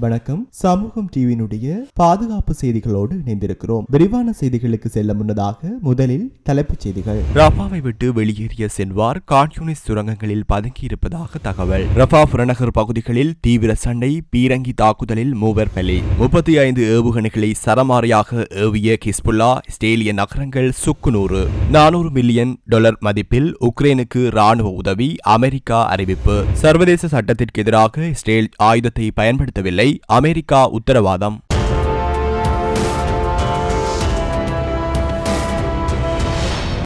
வணக்கம். சமூகம் டிவியினுடைய பாதுகாப்பு செய்திகளோடு இணைந்திருக்கிறோம். விரிவான செய்திகளுக்கு செல்ல முன்னதாக முதலில் தலைப்புச் செய்திகள். ரஃபாவை விட்டு வெளியேறிய சென்வார் கான்யூனிஸ்ட் சுரங்கங்களில் பதுங்கியிருப்பதாக தகவல். ரஃபா புறநகர் பகுதிகளில் தீவிர சண்டை பீரங்கி தாக்குதலில் மூவர் பலி. முப்பத்தி ஐந்து ஏவுகணைகளை சரமாரியாக ஏவிய கிஸ்புல்லா ஸ்டேலிய நகரங்கள் சுக்குநூறு நானூறு மில்லியன் டாலர் மதிப்பில் உக்ரைனுக்கு ராணுவ உதவி அமெரிக்கா அறிவிப்பு. சர்வதேச சட்டத்திற்கு எதிராக இஸ்ரேல் ஆயுதத்தை பயன்படுத்தவில்லை. அமெரிக்கா உத்தரவாதம்.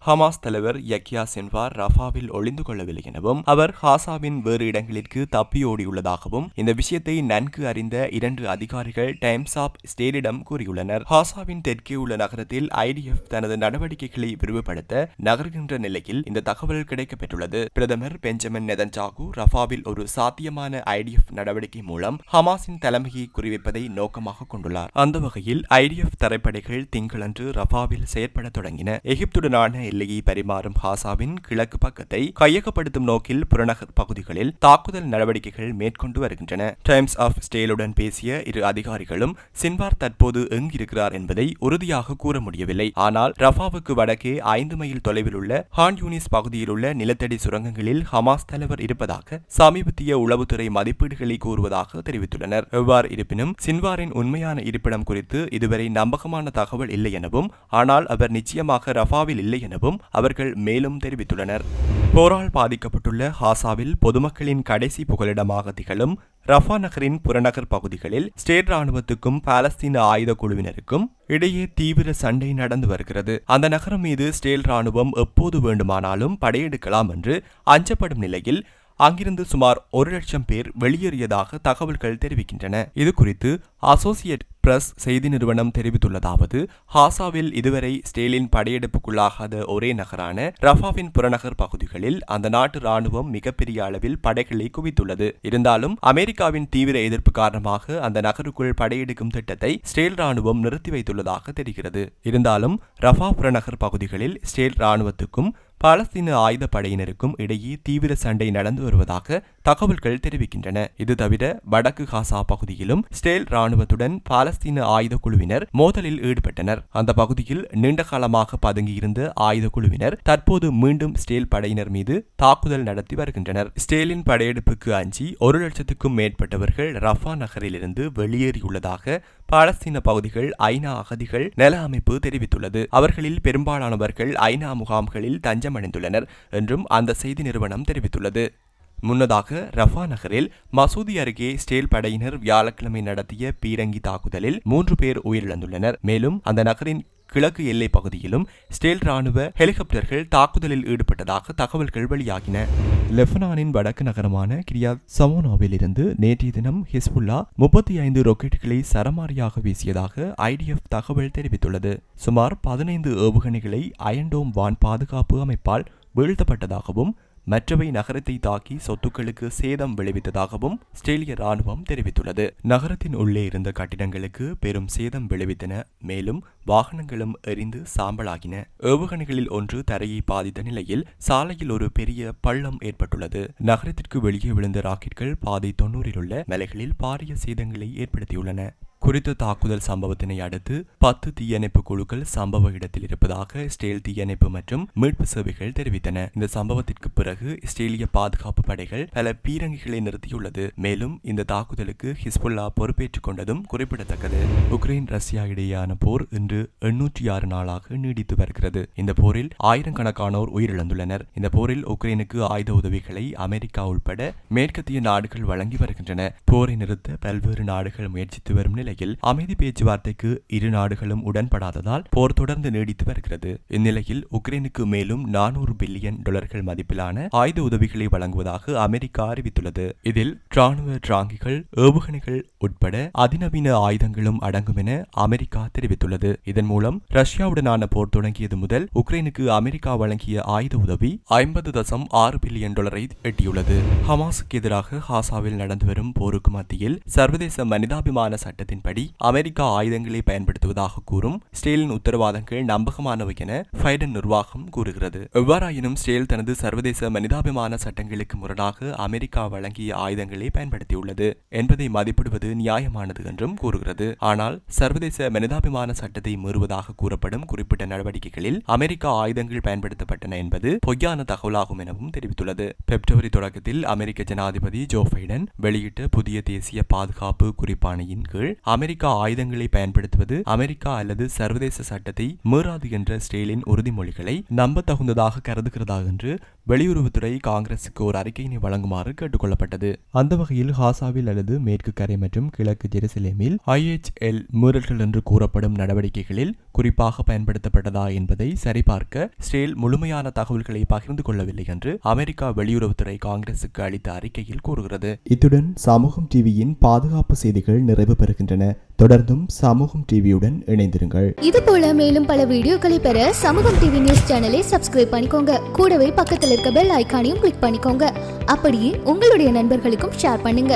ஹமாஸ் தலைவர் யக்யா சென்வார் ரஃபாவில் ஒளிந்து கொள்ளவில்லை எனவும் அவர் ஹாசாவின் வேறு இடங்களிற்கு தப்பியோடியுள்ளதாகவும் இந்த விஷயத்தை நன்கு அறிந்த இரண்டு அதிகாரிகள் டைம்ஸ் ஆப் ஸ்டேட்டிடம் கூறியுள்ளனர். ஹாசாவின் தெற்கே உள்ள நகரத்தில் ஐடிஎஃப் தனது நடவடிக்கைகளை விரிவுபடுத்த நகர்கின்ற நிலையில் இந்த தகவல் கிடைக்கப்பெற்றுள்ளது. பிரதமர் பெஞ்சமின் நெதன்ஜாகு ரஃபாவில் ஒரு சாத்தியமான ஐடிஎஃப் நடவடிக்கை மூலம் ஹமாஸின் தலைமையை குறிவைப்பதை நோக்கமாக கொண்டுள்ளார். அந்த வகையில் ஐடிஎஃப் தரைப்படைகள் திங்களன்று ரஃபாவில் செயற்பட தொடங்கின. எகிப்துடனான எல்லையை பரிமாறும் ஹாசாவின் கிழக்கு பக்கத்தை கையகப்படுத்தும் நோக்கில் புறநகர் பகுதிகளில் தாக்குதல் நடவடிக்கைகள் மேற்கொண்டு வருகின்றன. டைம்ஸ் ஆஃப் ஸ்டேலுடன் பேசிய இரு அதிகாரிகளும் சின்வார் தற்போது எங்கிருக்கிறார் என்பதை உறுதியாக கூற முடியவில்லை. ஆனால் ரஃபாவுக்கு வடக்கே ஐந்து மைல் தொலைவில் உள்ள ஹான் யூனிஸ் பகுதியில் உள்ள நிலத்தடி சுரங்கங்களில் ஹமாஸ் தலைவர் இருப்பதாக சமீபத்திய உளவுத்துறை மதிப்பீடுகளை கூறுவதாக தெரிவித்துள்ளனர். எவ்வாறு இருப்பினும் சின்வாரின் உண்மையான இருப்பிடம் குறித்து இதுவரை நம்பகமான தகவல் இல்லை எனவும் ஆனால் அவர் நிச்சயமாக ரஃபாவில் இல்லை எனவும் அவர்கள் மேலும் தெரிவித்துள்ளனர். போரால் பாதிக்கப்பட்டுள்ள ஹாசாவில் பொதுமக்களின் கடைசி புகலிடமாக திகழும் ரஃபா நகரின் புறநகர் பகுதிகளில் ஸ்டேட் ராணுவத்துக்கும் பாலஸ்தீன ஆயுத குழுவினருக்கும் இடையே தீவிர சண்டை நடந்து வருகிறது. அந்த நகரம் மீது ஸ்டேல் ராணுவம் எப்போது வேண்டுமானாலும் படையெடுக்கலாம் என்று அஞ்சப்படும் நிலையில் அங்கிருந்து சுமார் ஒரு லட்சம் பேர் வெளியேறியதாக தகவல்கள் தெரிவிக்கின்றன. இது குறித்து அசோசியேட் பிரஸ் செய்தி நிறுவனம் தெரிவித்துள்ளதாவது ஹாசாவில் இதுவரை ஸ்டேலின் படையெடுப்புக்குள்ளாகாத ஒரே நகரான ரஃபாவின் புறநகர் பகுதிகளில் அந்த நாட்டு ராணுவம் மிகப்பெரிய அளவில் படைகளை குவித்துள்ளது. இருந்தாலும் அமெரிக்காவின் தீவிர எதிர்ப்பு காரணமாக அந்த நகருக்குள் படையெடுக்கும் திட்டத்தை ஸ்டேல் ராணுவம் நிறுத்தி வைத்துள்ளதாக தெரிகிறது. இருந்தாலும் ரஃபா புறநகர் பகுதிகளில் ஸ்டேல் ராணுவத்துக்கும் பாலஸ்தீன ஆயுத படையினருக்கும் இடையே தீவிர சண்டை நடந்து வருவதாக தகவல்கள் தெரிவிக்கின்றன. இது தவிர வடக்கு காசா பகுதியிலும் ஸ்டேல் ராணுவத்துடன் பாலஸ்தீன ஆயுத குழுவினர் மோதலில் ஈடுபட்டனர். அந்த பகுதியில் நீண்ட காலமாக பதுங்கியிருந்த ஆயுத குழுவினர் தற்போது மீண்டும் ஸ்டேல் படையினர் மீது தாக்குதல் நடத்தி வருகின்றனர். ஸ்டேலின் படையெடுப்புக்கு அஞ்சி ஒரு லட்சத்துக்கும் மேற்பட்டவர்கள் ரஃபா நகரிலிருந்து வெளியேறியுள்ளதாக பாலஸ்தீன பகுதிகள் ஐநா அகதிகள் நல அமைப்பு தெரிவித்துள்ளது. அவர்களில் பெரும்பாலானவர்கள் ஐநா முகாம்களில் தஞ்சமடைந்துள்ளனர் என்றும் அந்த செய்தி நிறுவனம் தெரிவித்துள்ளது. முன்னதாக ரஃபா நகரில் மசூதி அருகே ஸ்டேல் படையினர் வியாழக்கிழமை நடத்திய பீரங்கி தாக்குதலில் மூன்று பேர் உயிரிழந்துள்ளனர். மேலும் அந்த நகரின் கிழக்கு எல்லை பகுதியிலும் ஸ்டேல் ராணுவ ஹெலிகாப்டர்கள் தாக்குதலில் ஈடுபட்டதாக தகவல்கள் வெளியாகின. லெபனானின் வடக்கு நகரமான கிரியாத் சமோனாவில் இருந்து நேற்றைய தினம் ஹிஸ்புல்லா முப்பத்தி ஐந்து ராக்கெட்டுகளை சரமாரியாக வீசியதாக ஐடிஎஃப் தகவல் தெரிவித்துள்ளது. சுமார் பதினைந்து ஏவுகணைகளை அயன்டோம் வான் பாதுகாப்பு அமைப்பால் வீழ்த்தப்பட்டதாகவும் மற்றவை நகரத்தை தாக்கி சொத்துக்களுக்கு சேதம் விளைவித்ததாகவும் ஸ்டேலிய ராணுவம் தெரிவித்துள்ளது. நகரத்தின் உள்ளே இருந்த கட்டிடங்களுக்கு பெரும் சேதம் விளைவித்தன. மேலும் வாகனங்களும் எரிந்து சாம்பலாகின. ஏவுகணைகளில் ஒன்று தரையை பாதித்த நிலையில் சாலையில் ஒரு பெரிய பள்ளம் ஏற்பட்டுள்ளது. நகரத்திற்கு வெளியே விழுந்த ராக்கெட்கள் பாதை தொன்னூறில் உள்ள மலைகளில் பாரிய சேதங்களை ஏற்படுத்தியுள்ளன. குறித்த தாக்குதல் சம்பவத்தினை அடுத்து பத்து தீயணைப்பு குழுக்கள் சம்பவ இடத்தில் இருப்பதாக ஸ்டேல் தீயணைப்பு மற்றும் மீட்பு சேவைகள் தெரிவித்தன. இந்த சம்பவத்திற்கு பிறகு இஸ்ரேலிய பாதுகாப்பு படைகள் பல பீரங்கிகளை நிறுத்தியுள்ளது. மேலும் இந்த தாக்குதலுக்கு ஹிஸ்புல்லா பொறுப்பேற்றுக் கொண்டதும் குறிப்பிடத்தக்கது. உக்ரைன் ரஷ்யா இடையேயான போர் இன்று எண்ணூற்றி ஆறு நாளாக நீடித்து வருகிறது. இந்த போரில் ஆயிரக்கணக்கானோர் உயிரிழந்துள்ளனர். இந்த போரில் உக்ரைனுக்கு ஆயுத உதவிகளை அமெரிக்கா உட்பட மேற்கத்திய நாடுகள் வழங்கி வருகின்றன. போரை நிறுத்த பல்வேறு நாடுகள் முயற்சித்து வரும் நிலை நிலையில் அமைதி பேச்சுவார்த்தைக்கு இரு நாடுகளும் உடன்படாததால் போர் தொடர்ந்து நீடித்து வருகிறது. இந்நிலையில் உக்ரைனுக்கு மேலும் நானூறு பில்லியன் டாலர்கள் மதிப்பிலான ஆயுத உதவிகளை வழங்குவதாக அமெரிக்கா அறிவித்துள்ளது. இதில் ராணுவ டிராங்கிகள் ஏவுகணைகள் உட்பட அதிநவீன ஆயுதங்களும் அடங்கும் என அமெரிக்கா தெரிவித்துள்ளது. இதன் மூலம் ரஷ்யாவுடனான போர் தொடங்கியது முதல் உக்ரைனுக்கு அமெரிக்கா வழங்கிய ஆயுத உதவி ஐம்பது தசம் ஆறு பில்லியன் டாலரை எட்டியுள்ளது. ஹமாஸுக்கு எதிராக ஹாசாவில் நடந்து வரும் போருக்கு மத்தியில் சர்வதேச மனிதாபிமான சட்டத்தின் அறிக்கையின்படி அமெரிக்கா ஆயுதங்களை பயன்படுத்துவதாக கூறும் ஸ்டேலின் உத்தரவாதங்கள் நம்பகமானவை என பைடன் நிர்வாகம் கூறுகிறது. எவ்வாறாயினும் ஸ்டேல் தனது சர்வதேச மனிதாபிமான சட்டங்களுக்கு முரணாக அமெரிக்கா வழங்கிய ஆயுதங்களை பயன்படுத்தியுள்ளது என்பதை மதிப்பிடுவது நியாயமானது என்றும் கூறுகிறது. ஆனால் சர்வதேச மனிதாபிமான சட்டத்தை மீறுவதாக கூறப்படும் குறிப்பிட்ட நடவடிக்கைகளில் அமெரிக்கா ஆயுதங்கள் பயன்படுத்தப்பட்டன என்பது பொய்யான தகவலாகும் எனவும் தெரிவித்துள்ளது. பிப்ரவரி தொடக்கத்தில் அமெரிக்க ஜனாதிபதி ஜோ பைடன் வெளியிட்ட புதிய தேசிய பாதுகாப்பு குறிப்பாணையின் கீழ் அமெரிக்கா ஆயுதங்களை பயன்படுத்துவது அமெரிக்கா அல்லது சர்வதேச சட்டத்தை மீறாது என்ற ஸ்டேலின் உறுதிமொழிகளை நம்பத்தகுந்ததாக கருதுகிறதா என்று வெளியுறவுத்துறை காங்கிரசுக்கு ஒரு அறிக்கையினை வழங்குமாறு கேட்டுக்கொள்ளப்பட்டது. அந்த வகையில் ஹாசாவில் அல்லது மேற்கு கரை மற்றும் கிழக்கு ஜெருசலேமில் ஐஎச்எல் மீறல்கள் என்று கூறப்படும் நடவடிக்கைகளில் குறிப்பாக பயன்படுத்தப்பட்டதா என்பதை சரிபார்க்க ஸ்டேல் முழுமையான தகவல்களை பகிர்ந்து கொள்ளவில்லை என்று அமெரிக்கா வெளியுறவுத்துறை காங்கிரசுக்கு அளித்த அறிக்கையில் கூறுகிறது. இத்துடன் சமூகம் டிவியின் பாதுகாப்பு செய்திகள் நிறைவு பெறுகின்றன. தொடர்ந்தும் சமூகம் டிவியுடன் இணைந்திருங்கள். இது போல மேலும் பல வீடியோக்களை பெற சமூகம் டிவி நியூஸ் சேனலை சப்ஸ்கிரைப் பண்ணிக்கோங்க. கூடவே பக்கத்தில் இருக்க பெல் ஐக்கானையும் கிளிக் பண்ணிக்கோங்க. அப்படியே உங்களுடைய நண்பர்களுக்கும் ஷேர் பண்ணுங்க.